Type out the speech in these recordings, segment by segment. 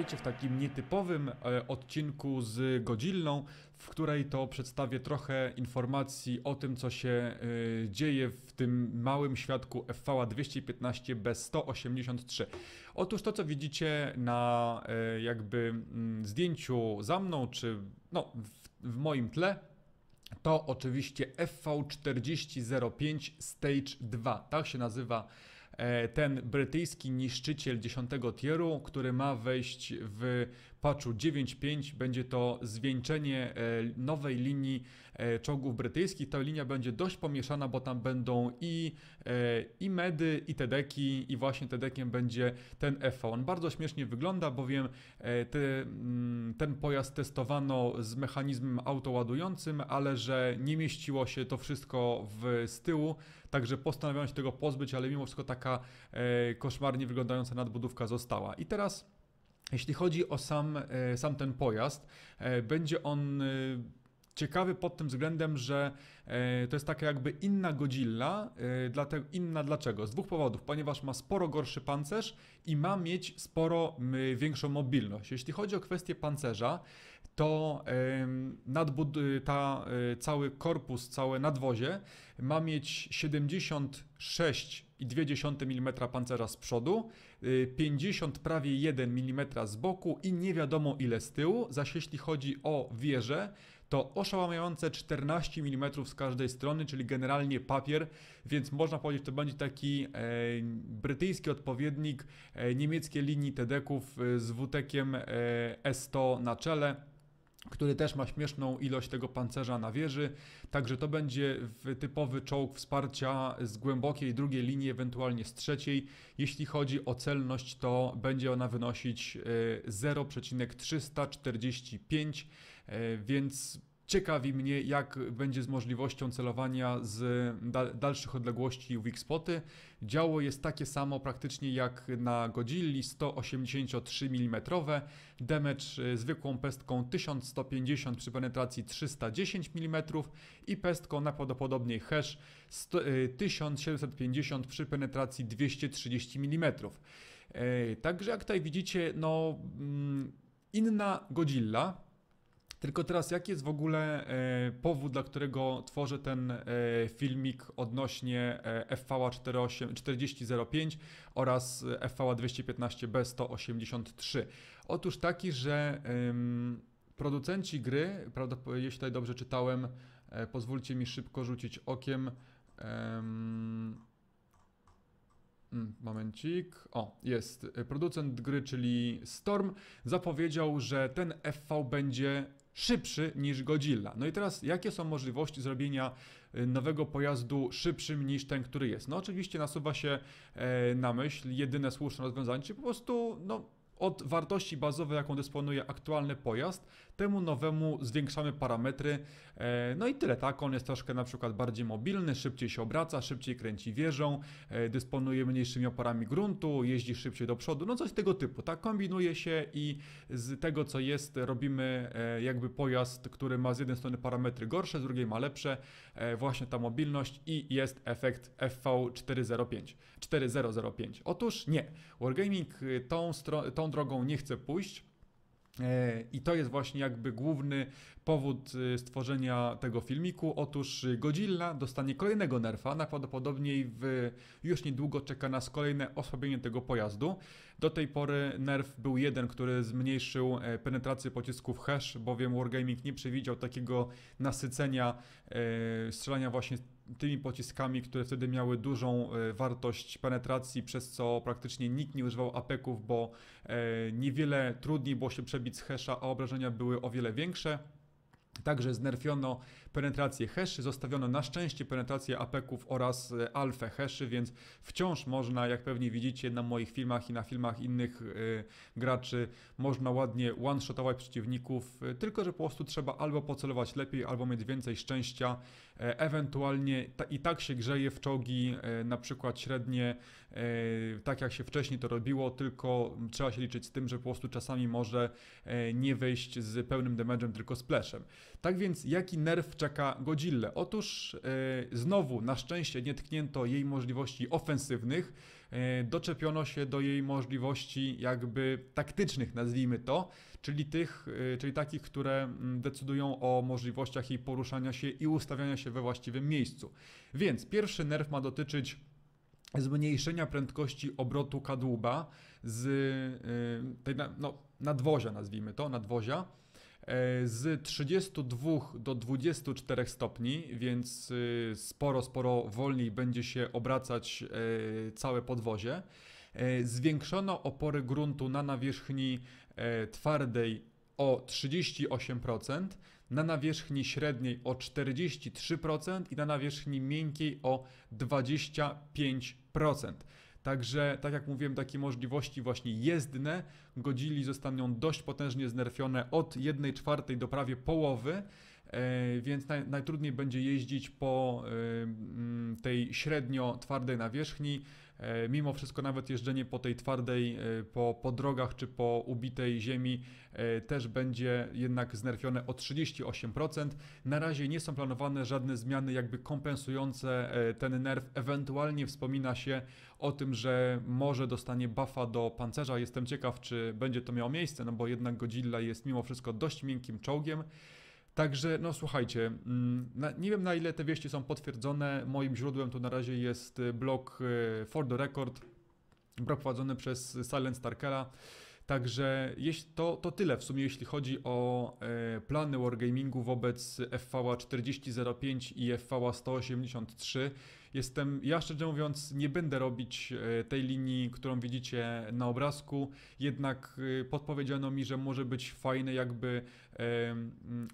witajcie w takim nietypowym e, odcinku z Godzillą, w której to przedstawię trochę informacji o tym, co się e, dzieje w tym małym świadku FVA 215 B183. Otóż to, co widzicie na e, jakby mm, zdjęciu za mną, czy no, w, w moim tle, to oczywiście FV4005 Stage 2. Tak się nazywa ten brytyjski niszczyciel 10 tieru, który ma wejść w patchu 9.5. Będzie to zwieńczenie e, nowej linii e, czołgów brytyjskich. Ta linia będzie dość pomieszana, bo tam będą i, i medy, i tedeki, i właśnie tedekiem będzie ten FV. On bardzo śmiesznie wygląda, bowiem te, mm, ten pojazd testowano z mechanizmem autoładującym, ale że nie mieściło się to wszystko w, z tyłu, także postanowiono się tego pozbyć, ale mimo wszystko taka e, koszmarnie wyglądająca nadbudówka została. I teraz jeśli chodzi o sam, e, sam ten pojazd, e, będzie on ciekawy pod tym względem, że to jest taka jakby inna Godzilla, dlatego, inna dlaczego? Z dwóch powodów, ponieważ ma sporo gorszy pancerz i ma mieć sporo większą mobilność. Jeśli chodzi o kwestię pancerza, to nadbud- ta cały korpus, całe nadwozie ma mieć 76,2 mm pancerza z przodu, 50 prawie 1 mm z boku i nie wiadomo ile z tyłu, zaś jeśli chodzi o wieżę, to oszałamiające 14 mm z każdej strony, czyli generalnie papier, więc można powiedzieć, że to będzie taki e, brytyjski odpowiednik e, niemieckiej linii TEDeków z WTEkiem e, S100 na czele który też ma śmieszną ilość tego pancerza na wieży, także to będzie typowy czołg wsparcia z głębokiej drugiej linii, ewentualnie z trzeciej. Jeśli chodzi o celność, to będzie ona wynosić 0,345, e, e, więc Ciekawi mnie, jak będzie z możliwością celowania z dalszych odległości w spoty. Działo jest takie samo praktycznie jak na Godzilli, 183 mm, e, zwykłą pestką 1150 przy penetracji 310 mm i pestką najprawdopodobniej hash 1750 przy penetracji 230 mm. Także jak tutaj widzicie, no mm, inna Godzilla, tylko teraz, jaki jest w ogóle e, powód, dla którego tworzę ten e, filmik odnośnie e, FVA 4005 oraz FVA 215B183? Otóż taki, że producenci gry, prawda, jeśli tutaj dobrze czytałem, pozwólcie mi szybko rzucić okiem. Momencik. O, jest. Producent gry, czyli Storm, zapowiedział, że ten FV będzie szybszy niż Godzilla. No i teraz, jakie są możliwości zrobienia y, nowego pojazdu szybszym niż ten, który jest? No oczywiście nasuwa się e, na myśl jedyne słuszne rozwiązanie, czyli po prostu, no od wartości bazowej, jaką dysponuje aktualny pojazd, temu nowemu zwiększamy parametry. E, no i tyle, tak? On jest troszkę na przykład bardziej mobilny, szybciej się obraca, szybciej kręci wieżą, e, dysponuje mniejszymi oporami gruntu, jeździ szybciej do przodu, no coś tego typu, tak? Kombinuje się i z tego, co jest, robimy e, jakby pojazd, który ma z jednej strony parametry gorsze, z drugiej ma lepsze, właśnie ta mobilność i jest efekt FV405, 4005. Otóż nie, Wargaming tą, tą drogą nie chcę pójść. E, I to jest właśnie jakby główny powód e, stworzenia tego filmiku. Otóż Godzilla dostanie kolejnego nerfa, najprawdopodobniej w, już niedługo czeka nas kolejne osłabienie tego pojazdu. Do tej pory nerf był jeden, który zmniejszył e, penetrację pocisków hash, bowiem Wargaming nie przewidział takiego nasycenia strzelania właśnie tymi pociskami, które wtedy miały dużą e, wartość penetracji, przez co praktycznie nikt nie używał apeków, bo e, niewiele trudniej było się przebić z hesza, a obrażenia były o wiele większe. Także znerfiono penetrację heszy, zostawiono na szczęście penetrację apeków oraz e, alfę heszy, więc wciąż można, jak pewnie widzicie na moich filmach i na filmach innych graczy, można ładnie one-shotować przeciwników, tylko że po prostu trzeba albo pocelować lepiej, albo mieć więcej szczęścia, ewentualnie ta, i tak się grzeje w czołgi, na przykład średnie, tak jak się wcześniej to robiło, tylko trzeba się liczyć z tym, że po prostu czasami może nie wejść z pełnym damage'em, tylko z plashem. Tak więc jaki nerw czeka Godzilla? Otóż e, znowu na szczęście nie tknięto jej możliwości ofensywnych, e, doczepiono się do jej możliwości jakby taktycznych, nazwijmy to, czyli tych, e, czyli takich, które mm, decydują o możliwościach jej poruszania się i ustawiania się we właściwym miejscu. Więc pierwszy nerw ma dotyczyć zmniejszenia prędkości obrotu kadłuba z tej no, nadwozia, nazwijmy to, nadwozia, z 32 do 24 stopni, więc y, sporo, sporo wolniej będzie się obracać e, całe podwozie. E, zwiększono opory gruntu na nawierzchni twardej o 38%, na nawierzchni średniej o 43% i na nawierzchni miękkiej o 25%. Także, tak jak mówiłem, takie możliwości właśnie jezdne godzili zostaną dość potężnie znerfione od 1 czwartej do prawie połowy, e, więc naj, najtrudniej będzie jeździć po e, tej średnio twardej nawierzchni. E, mimo wszystko nawet jeżdżenie po tej twardej, e, po, po drogach czy po ubitej ziemi e, też będzie jednak znerfione o 38%. Na razie nie są planowane żadne zmiany jakby kompensujące ten nerw. Ewentualnie wspomina się o tym, że może dostanie buffa do pancerza. Jestem ciekaw, czy będzie to miało miejsce, no bo jednak Godzilla jest mimo wszystko dość miękkim czołgiem. Także, no słuchajcie, mm, nie wiem na ile te wieści są potwierdzone. Moim źródłem to na razie jest y, blog y, For the Record, blog prowadzony przez Silent Starkera. Także to, to tyle w sumie, jeśli chodzi o e, plany Wargamingu wobec FVA 4005 i FVA 183. Jestem, ja szczerze mówiąc, nie będę robić e, tej linii, którą widzicie na obrazku, jednak e, podpowiedziano mi, że może być fajne jakby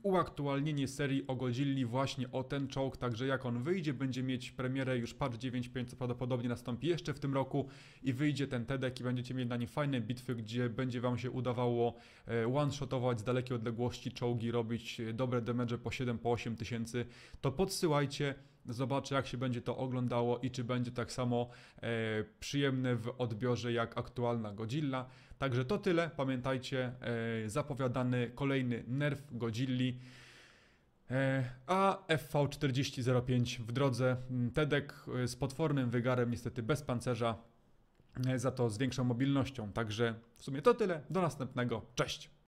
uaktualnienie serii o Godzilli właśnie o ten czołg, także jak on wyjdzie, będzie mieć premierę już patch 9.5, co prawdopodobnie nastąpi jeszcze w tym roku. I wyjdzie ten TEDek i będziecie mieli na nim fajne bitwy, gdzie będzie wam się udawało e, one-shotować z dalekiej odległości czołgi, robić dobre damage po 7, po 8 tysięcy, to podsyłajcie, Zobaczę, jak się będzie to oglądało i czy będzie tak samo e, przyjemne w odbiorze jak aktualna Godzilla. Także to tyle. Pamiętajcie, e, zapowiadany kolejny nerf Godzilli. E, a FV4005 w drodze. Tedek e, z potwornym wygarem, niestety bez pancerza, e, za to z większą mobilnością. Także w sumie to tyle. Do następnego. Cześć!